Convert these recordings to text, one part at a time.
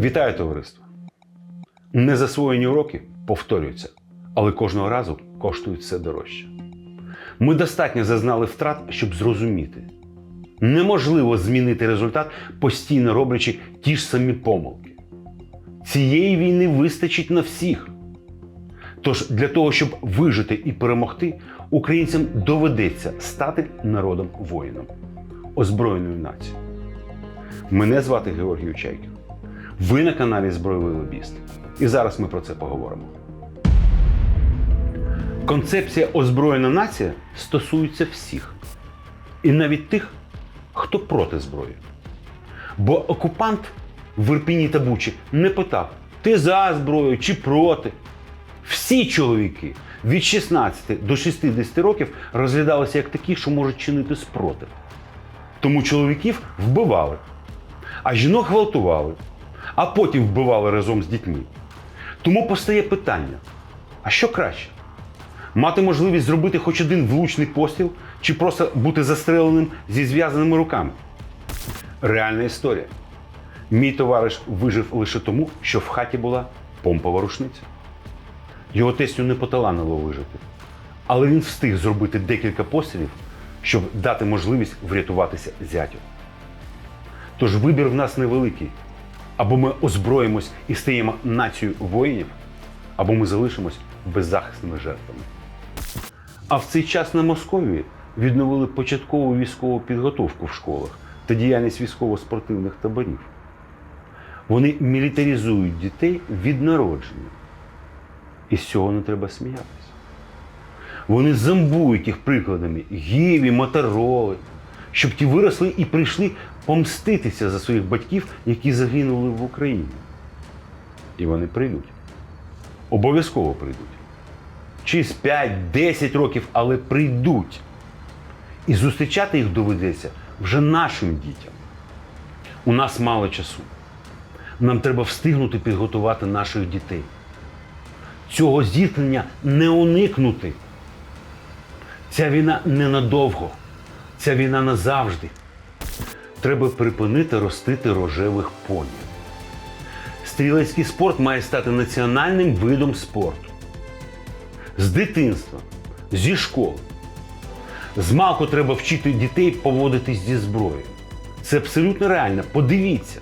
Вітаю товариство! Незасвоєні уроки повторюються, але кожного разу коштують все дорожче. Ми достатньо зазнали втрат, щоб зрозуміти. Неможливо змінити результат, постійно роблячи ті ж самі помилки. Цієї війни вистачить на всіх. Тож для того, щоб вижити і перемогти, українцям доведеться стати народом воїном, озброєною нацією. Мене звати Георгій Чайкін. Ви на каналі Збройовий Лобіст. І зараз ми про це поговоримо. Концепція озброєна нація стосується всіх. І навіть тих, хто проти зброї. Бо окупант в Ірпіні та Бучі не питав, ти за зброю чи проти. Всі чоловіки від 16 до 60 років розглядалися як такі, що можуть чинити спротив. Тому чоловіків вбивали, а жінок гвалтували, а потім вбивали разом з дітьми. Тому постає питання: а що краще? Мати можливість зробити хоч один влучний постріл, чи просто бути застреленим зі зв'язаними руками? Реальна історія. Мій товариш вижив лише тому, що в хаті була помпова рушниця. Його тестю не поталанило вижити. Але він встиг зробити декілька пострілів, щоб дати можливість врятуватися зятю. Тож вибір в нас невеликий. Або ми озброїмось і стаємо нацією воїнів, або ми залишимось беззахисними жертвами. А в цей час на Московії відновили початкову військову підготовку в школах та діяльність військово-спортивних таборів. Вони мілітаризують дітей від народження. І з цього не треба сміятися. Вони зомбують їх прикладами Гіві, Мотороли, щоб ті виросли і прийшли помститися за своїх батьків, які загинули в Україні. І вони прийдуть. Обов'язково прийдуть. Через 5-10 років, але прийдуть. І зустрічати їх доведеться вже нашим дітям. У нас мало часу. Нам треба встигнути підготувати наших дітей. Цього зіткнення не уникнути. Ця війна ненадовго. Ця війна назавжди. Треба припинити ростити рожевих поні. Стрілецький спорт має стати національним видом спорту. З дитинства, зі школи. З малку треба вчити дітей поводитись зі зброєю. Це абсолютно реально. Подивіться.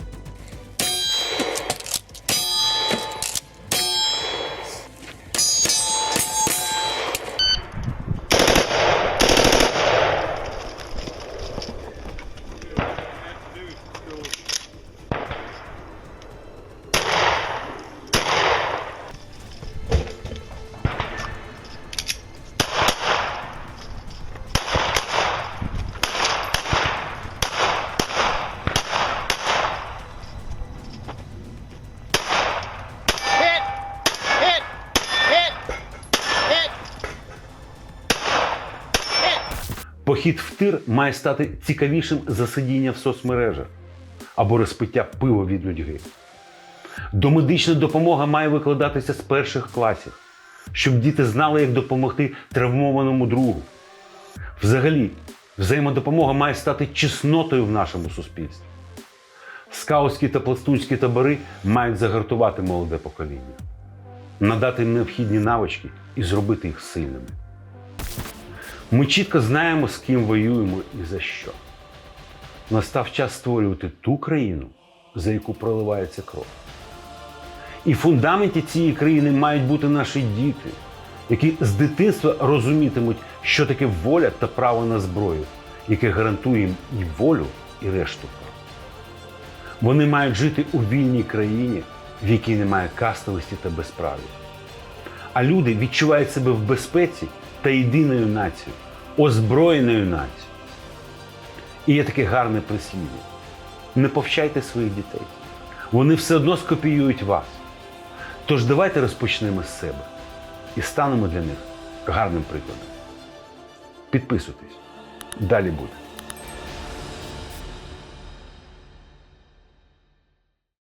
Похід в тир має стати цікавішим за сидіння в соцмережах або розпиття пива від нудьги. Домедична допомога має викладатися з перших класів, щоб діти знали, як допомогти травмованому другу. Взагалі, взаємодопомога має стати чеснотою в нашому суспільстві. Скаутські та пластунські табори мають загартувати молоде покоління, надати їм необхідні навички і зробити їх сильними. Ми чітко знаємо, з ким воюємо і за що. Настав час створювати ту країну, за яку проливається кров. І в фундаменті цієї країни мають бути наші діти, які з дитинства розумітимуть, що таке воля та право на зброю, яке гарантує їм і волю, і решту. Вони мають жити у вільній країні, в якій немає кастовості та безправ'я. А люди відчувають себе в безпеці та єдиною нацією, озброєною нацією. І є таке гарне прислів'я. Не повчайте своїх дітей. Вони все одно скопіюють вас. Тож давайте розпочнемо з себе і станемо для них гарним прикладом. Підписуйтесь. Далі буде.